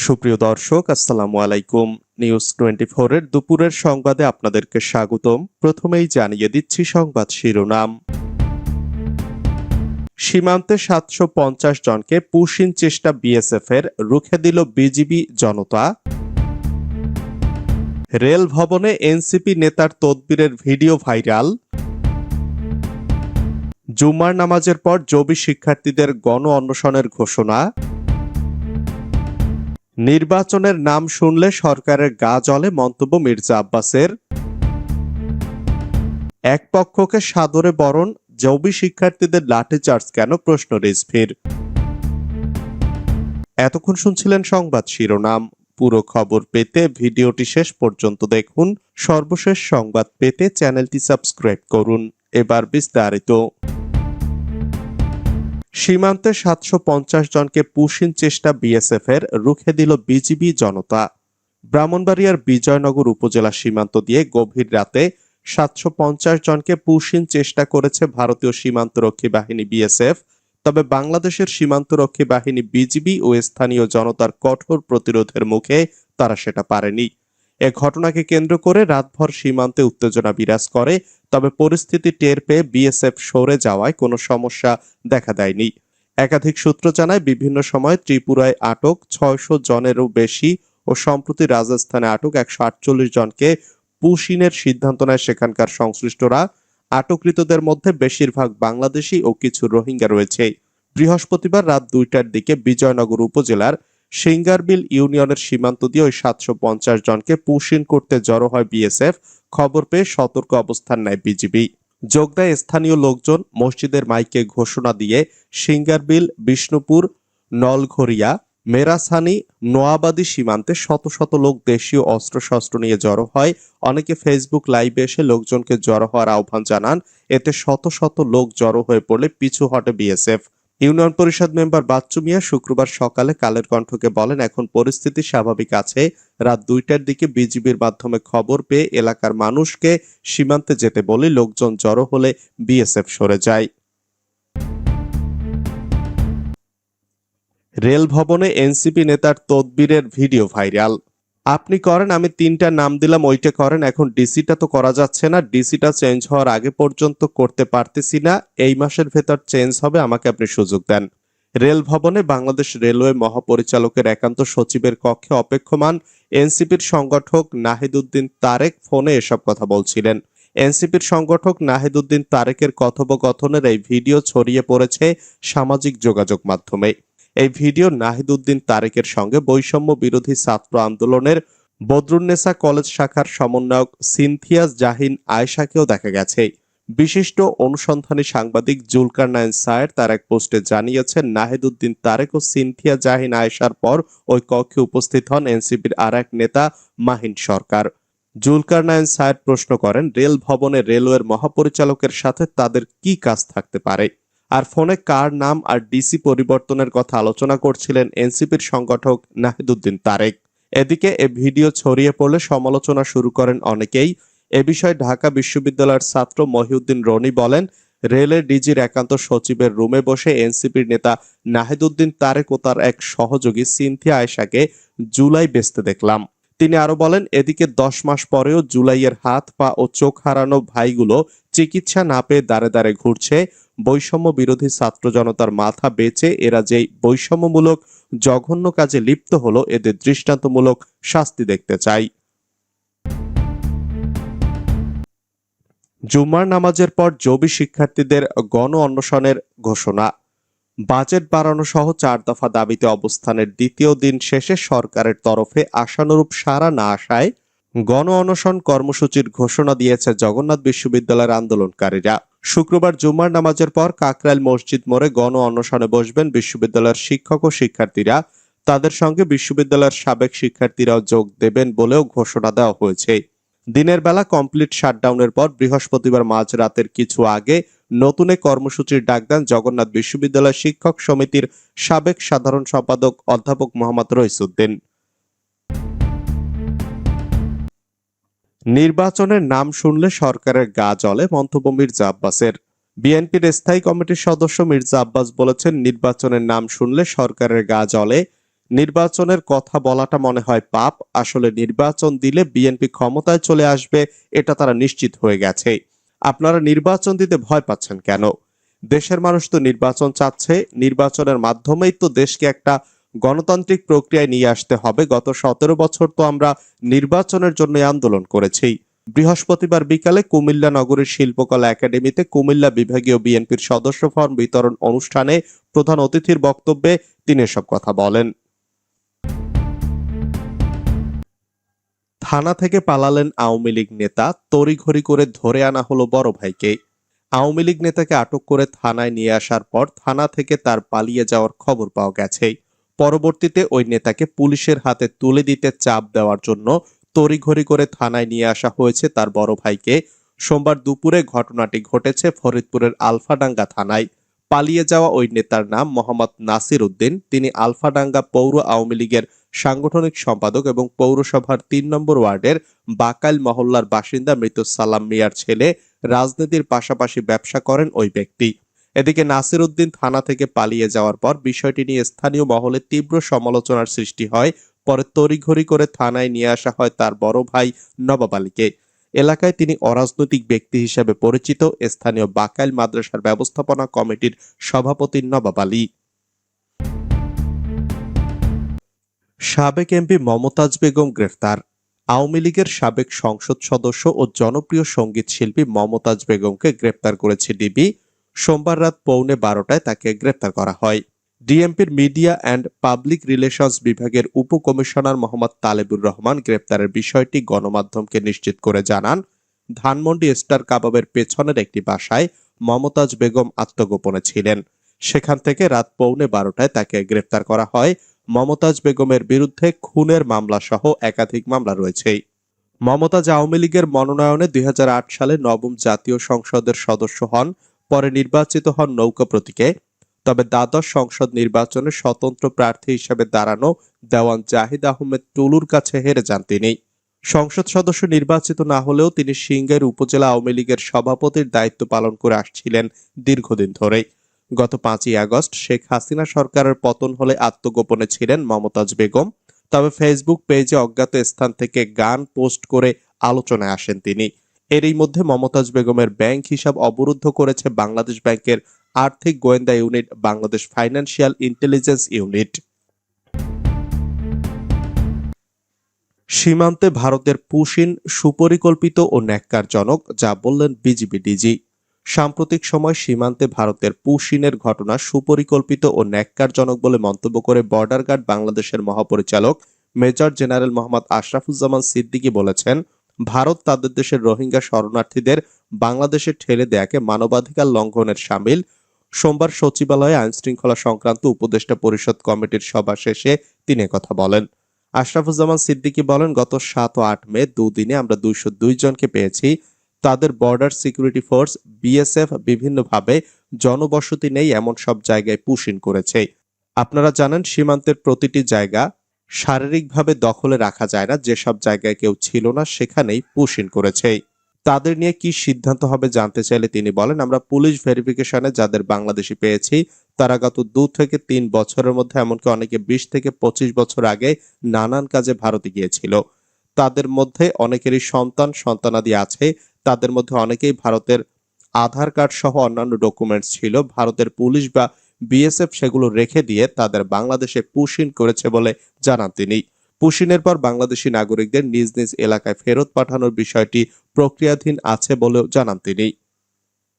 সুপ্রিয় দর্শক, আসসালামু আলাইকুম। নিউজ টোয়েন্টি এর দুপুরের সংবাদে আপনাদেরকে স্বাগতম। প্রথমেই জানিয়ে দিচ্ছি সংবাদ শিরোনাম। সীমান্তে সাতশো পঞ্চাশ জনকে পুশিন চেষ্টা বিএসএফ এর, রুখে দিল বিজিবি জনতা। রেল ভবনে এনসিপি নেতার তদবিরের ভিডিও ভাইরাল। জুমার নামাজের পর জবি শিক্ষার্থীদের গণ অন্বেষণের ঘোষণা। নির্বাচনের নাম শুনলে সরকারের গা জ্বলে মন্তব্য মির্জা আব্বাসের। এক পক্ষকে সাদরে বরণ, জবি শিক্ষার্থীদের লাঠিচার্জ কেন? প্রশ্ন রিজভির। এতক্ষণ শুনছিলেন সংবাদ শিরোনাম। পুরো খবর পেতে ভিডিওটি শেষ পর্যন্ত দেখুন। সর্বশেষ সংবাদ পেতে চ্যানেলটি সাবস্ক্রাইব করুন। এবার বিস্তারিত। সীমান্তে সাতশো পঞ্চাশ জনকে পুশিন চেষ্টা বিএসএফ এর রুখে দিল বিজিবি জনতা। ব্রাহ্মণবাড়িয়ার বিজয়নগর উপজেলা সীমান্ত দিয়ে গভীর রাতে সাতশো পঞ্চাশ জনকে পুশিন চেষ্টা করেছে ভারতীয় সীমান্তরক্ষী বাহিনী বিএসএফ, তবে বাংলাদেশের সীমান্তরক্ষী বাহিনী বিজিবি ও স্থানীয় জনতার কঠোর প্রতিরোধের মুখে তারা সেটা পারেনি। এ ঘটনাকে কেন্দ্র করে রাতভর সীমান্তে উত্তেজনা বিরাজ করে, তবে পরিস্থিতি টের পেয়ে বিএসএফ সরে যাওয়ায় কোনো সমস্যা দেখা দেয়নি। একাধিক সূত্র জানায়, বিভিন্ন সময় ত্রিপুরায় আটক ছয়শো জনেরও বেশি ও সম্প্রতি রাজস্থানে আটক একশো আটচল্লিশ জনকে পুশিনের সিদ্ধান্ত নেয় সেখানকার সংশ্লিষ্টরা। আটককৃতদের মধ্যে বেশিরভাগ বাংলাদেশি ও কিছু রোহিঙ্গা রয়েছে। বৃহস্পতিবার রাত দুইটার দিকে বিজয়নগর উপজেলার সিঙ্গারবিল ইউনিয়নের সীমান্ত দিয়ে ওই সাতশো পঞ্চাশ জনকে পুশিন করতে জড়ো হয় বিএসএফ। খবর পেয়ে সতর্ক অবস্থান নেয় বিজিবি। যোগ দেয় স্থানীয় লোকজন মসজিদের মাইকে ঘোষণা দিয়ে সিঙ্গারবিল, বিষ্ণুপুর, নলঘরিয়া মেরাসানি নোয়াবাদী সীমান্তে শত শত লোক দেশীয় অস্ত্রশস্ত্র নিয়ে জড়ো হয়। অনেকে ফেসবুক লাইভে এসে লোকজনকে জড়ো হওয়ার আহ্বান জানান। এতে শত শত লোক জড়ো হয়ে পড়লে পিছু হটে BSF. Union Parishad member Bachchu Mia শুক্রবার সকালে কালের কণ্ঠকে বলেন, এখন পরিস্থিতি স্বাভাবিক আছে। রাত দুইটার দিকে বিজিবির মাধ্যমে খবর পেয়ে এলাকার মানুষকে সীমান্তে যেতে বলে, লোকজন জড়ো হলে বিএসএফ সরে যায়। রেল ভবনে এনসিপি নেতার তদবিরের ভিডিও ভাইরাল। আপনি করেন, আমি তিনটা নাম দিলাম, ওইটা করেন। এখন ডিসিটা তো করা যাচ্ছে না। ডিসিটা চেঞ্জ হওয়ার আগে পর্যন্ত করতে পারতেছি না। এই মাসের ভেতর চেঞ্জ হবে, আমাকে আপনি সুযোগ দেন। রেল ভবনে বাংলাদেশ রেলওয়ে মহাপরিচালকের একান্ত সচিবের কক্ষে অপেক্ষমান এনসিপির সংগঠক নাহিদুদ্দিন তারেক ফোনে এসব কথা বলছিলেন। এনসিপির সংগঠক নাহিদুদ্দিন তারেকের কথোপকথনের এই ভিডিও ছড়িয়ে পড়েছে সামাজিক যোগাযোগ মাধ্যমে। এই ভিডিও নাহিদুদ্দিন তারেকের সঙ্গে বৈষম্য বিরোধী ছাত্র আন্দোলনের বদরুন্নেসা কলেজ শাখার সমন্বয়ক সিনথিয়াস জাহিন আয়েশাকেও দেখা গেছে। বিশিষ্ট অনুসন্ধানী সাংবাদিক জুলকার নাইন সায়ের তার এক পোস্টে জানিয়েছেন, নাহিদুদ্দিন তারেক ও সিনথিয়া জাহিন আয়েশার পর ওই কক্ষে উপস্থিত হন এনসিপির আর এক নেতা মাহিন সরকার। জুলকার নাইন সায়ের প্রশ্ন করেন, রেল ভবনে রেলওয়ের মহাপরিচালকের সাথে তাদের কি কাজ থাকতে পারে? আর ফোনে কার নাম আর ডিসি পরিবর্তনের কথা আলোচনা করছিলেন এনসিপির সংগঠক নাহিদুদ্দিন তারেক। এদিকে এ ভিডিও ছড়িয়ে পড়লে সমালোচনা শুরু করেন অনেকেই। এ বিষয়ে ঢাকা বিশ্ববিদ্যালয়ের ছাত্র মহিউদ্দিন রনি বলেন রেলের ডিজির একান্ত সচিবের রুমে বসে এনসিপির নেতা নাহিদুদ্দিন তারেক ও তার এক সহযোগী সিনথিয়া আয়সাকে জুলাই বেচতে দেখলাম। তিনি আরও বলেন, এদিকে দশ মাস পরেও জুলাইয়ের হাত, পা ও চোখ হারানো ভাইগুলো চিকিৎসা না পেয়ে দাঁড়ে দাঁড়ে ঘুরছে। বৈষম্য বিরোধী ছাত্র জনতার মাথা বেচে এরা যেই বৈষম্যমূলক জঘন্য কাজে লিপ্ত হলো, এদের দৃষ্টান্তমূলক শাস্তি দেখতে চাই। জুম্মার নামাজের পর জবি শিক্ষার্থীদের গণ অন্বেষণের ঘোষণা। বাজেট বাড়ানো সহ চার দফা দাবিতে অবস্থানের দ্বিতীয় দিন শেষে সরকারের তরফে আশানুরূপ সাড়া না আসায় গণ অনশন কর্মসূচির ঘোষণা দিয়েছে জগন্নাথ বিশ্ববিদ্যালয়ের আন্দোলনকারীরা। শুক্রবার জুম্মার নামাজের পর কাকরাইল মসজিদ মোড়ে গণ অনশনে বসবেন বিশ্ববিদ্যালয়ের শিক্ষক ও শিক্ষার্থীরা। তাদের সঙ্গে বিশ্ববিদ্যালয়ের সাবেক শিক্ষার্থীরাও যোগ দেবেন বলেও ঘোষণা দেওয়া হয়েছে। দিনের বেলা কমপ্লিট শাটডাউনের পর বৃহস্পতিবার মাঝরাতের কিছু আগে নতুন এ কর্মসূচির ডাক দেন জগন্নাথ বিশ্ববিদ্যালয় শিক্ষক সমিতির সাবেক সাধারণ সম্পাদক অধ্যাপক মোহাম্মদ রইসুদ্দিন। নির্বাচনের নাম শুনলে সরকারের গা জ্বলে মন্তব্য মির্জা আব্বাসের। বিএনপির স্থায়ী কমিটির সদস্য মির্জা আব্বাস বলেছেন, নির্বাচনের নাম শুনলে সরকারের গা জ্বলে। নির্বাচনের কথা বলাটা মনে হয় পাপ। আসলে নির্বাচন দিলে বিএনপি ক্ষমতায় চলে আসবে, এটা তারা নিশ্চিত হয়ে গেছে। আপনারা নির্বাচন দিতে ভয় পাচ্ছেন কেন? দেশের মানুষ তো নির্বাচন চাচ্ছে। নির্বাচনের মাধ্যমেই তো দেশকে একটা গণতান্ত্রিক প্রক্রিয়ায় নিয়ে আসতে হবে। গত সতেরো বছর তো আমরা নির্বাচনের জন্য আন্দোলন করেছি। বৃহস্পতিবার বিকালে কুমিল্লা নগরীর শিল্পকলা একাডেমিতে কুমিল্লা বিভাগীয় বিএনপির সদস্য ফর্ম বিতরণ অনুষ্ঠানে প্রধান অতিথির বক্তব্যে তিনি এসব কথা বলেন। থানা থেকে পালালেন আওয়ামী লীগ নেতা। তড়িঘড়ি করে ধরে আনা হলো বড় ভাইকে। আওয়ামী লীগ নেতাকে আটক করে থানায় নিয়ে আসার পর থানা থেকে তার পালিয়ে যাওয়ার খবর পাওয়া গেছে। পরবর্তীতে ওই নেতাকে পুলিশের হাতে তুলে দিতে চাপ দেওয়ার জন্য তড়িঘড়ি করে থানায় নিয়ে আসা হয়েছে তার বড় ভাইকে। সোমবার দুপুরে ঘটনাটি ঘটেছে ফরিদপুরের আলফাডাঙ্গা থানায়। পালিয়ে যাওয়া ওই নেতার নাম মোহাম্মদ নাসির উদ্দিন। তিনি আলফাডাঙ্গা পৌর আওয়ামী লীগের সাংগঠনিক সম্পাদক এবং পৌরসভার তিন নম্বর ওয়ার্ডের বাকাইল মহল্লার বাসিন্দা মৃত সালাম মিয়ার ছেলে। রাজনীতির পাশাপাশি ব্যবসা করেন ওই ব্যক্তি। এদিকে নাসির উদ্দিন থানা থেকে পালিয়ে যাওয়ার পর বিষয়টি নিয়ে স্থানীয় মহলে তীব্র সমালোচনার সৃষ্টি হয়। পরে তড়িঘড়ি করে থানায় নিয়ে আসা হয় তার বড় ভাই নবাব আলীকে। এলাকায় তিনি অরাজনৈতিক ব্যক্তি হিসেবে পরিচিত। স্থানীয় বাকাইল মাদ্রাসার ব্যবস্থাপনা কমিটির সভাপতি নবাব আলী। সাবেক এমপি মমতাজ বেগম গ্রেফতার। আওয়ামী লীগের সাবেক সংসদ সদস্য ও জনপ্রিয় সংগীত শিল্পী মমতাজ বেগমকে গ্রেপ্তার করেছে ডিবি। সোমবার রাত পৌনে বারোটায় তাকে গ্রেপ্তার করা হয়। ডিএমপির মিডিয়া অ্যান্ড পাবলিক রিলেশনস বিভাগের উপকমিশনার মোহাম্মদ তালেবুর রহমান গ্রেপ্তারের বিষয়টি গণমাধ্যমকে নিশ্চিত করে জানান, ধানমন্ডি স্টার কাবাবের পেছনের একটি বাসায় মমতাজ বেগম আত্মগোপনে ছিলেন। সেখান থেকে রাত পৌনে বারোটায় তাকে গ্রেপ্তার করা হয়। মমতাজ বেগমের বিরুদ্ধে খুনের মামলা সহ একাধিক মামলা রয়েছে। মমতাজ আওয়ামী লীগের মনোনয়নে দুই হাজার আট সালে নবম জাতীয় সংসদের সদস্য হন পরে নির্বাচিত হন নৌকা প্রতীকে। তবে দ্বাদশ সংসদ নির্বাচনে স্বতন্ত্র প্রার্থী হিসেবে দাঁড়ানো দেওয়ান জাহিদ আহমেদ টুলুর কাছে হেরে যান তিনি। সংসদ সদস্য নির্বাচিত না হলেও তিনি সিংহের উপজেলা আওয়ামী লীগের সভাপতির দায়িত্ব পালন করে আসছিলেন দীর্ঘদিন ধরেই। গত পাঁচই আগস্ট শেখ হাসিনা সরকারের পতন হলে আত্মগোপনে ছিলেন মমতাজ বেগম। তবে ফেসবুক পেজে অজ্ঞাত স্থান থেকে গান পোস্ট করে আলোচনায় আসেন তিনি। এরই মধ্যে মমতাজ বেগমের ব্যাংক হিসাব অবরুদ্ধ করেছে বাংলাদেশ ব্যাংকের আর্থিক গোয়েন্দা unit, Bangladesh financial intelligence unit. সীমান্তে ভারতের পুশিন সুপরিকল্পিত ও ন্যাক্কারজনক, যা বললেন বিজিবি ডিজি। সাম্প্রতিক সময় সীমান্তে ভারতের পুশিনের ঘটনা সুপরিকল্পিত ও ন্যাক্কারজনক বলে মন্তব্য করে বর্ডার গার্ড বাংলাদেশের মহাপরিচালক মেজর জেনারেল মোহাম্মদ আশরাফুজ্জামান সিদ্দিকী বলেছেন ভারত তাদের দেশের রোহিঙ্গা শরণার্থীদের বাংলাদেশে ঠেলে দেয়াকে মানবাধিকার লঙ্ঘনের সামিল। সোমবার সচিবালয়ে আইন শৃঙ্খলা সংক্রান্ত উপদেষ্টা পরিষদ কমিটির সভা শেষে তিনি কথা বলেন। আশরাফুজ্জামান সিদ্দিকী বলেন, গত সাত ও আট মে দুদিনে আমরা দুইশো দুই জনকে পেয়েছি। তাদের বর্ডার সিকিউরিটি ফোর্স বিএসএফ বিভিন্নভাবে জনবসতি নেই, এমন সব জায়গায় পুশিন করেছে। আপনারা জানেন, সীমান্তের প্রতিটি জায়গা শারীরিকভাবে দখলে রাখা যায় না, যেসব জায়গায় কেউ ছিল না সেখানেই পুশিন করেছে। তাদের নিয়ে কি সিদ্ধান্ত হবে জানতে চাইলে তিনি বলেন, আমরা পুলিশ ভেরিফিকেশনে যাদের বাংলাদেশি পেয়েছি, তারা গত দু থেকে তিন বছরের মধ্যে, এমনকি অনেকে বিশ থেকে পঁচিশ বছর আগে নানান কাজে ভারতে গিয়েছিল। তাদের মধ্যে অনেকেরই সন্তান, সন্তানাদি আছে, তাদের মধ্যে অনেকেই ভারতের আধার কার্ড সহ অন্যান্য ডকুমেন্টস ছিল, ভারতের পুলিশ বা বিএসএফ সেগুলো রেখে দিয়ে তাদের বাংলাদেশে পুশিন করেছে বলে জানান তিনি। পুশিনের পর বাংলাদেশি নাগরিকদের নিজ নিজ এলাকায় ফেরত পাঠানোর বিষয়টি প্রক্রিয়াধীন আছে বলেও জানান তিনি।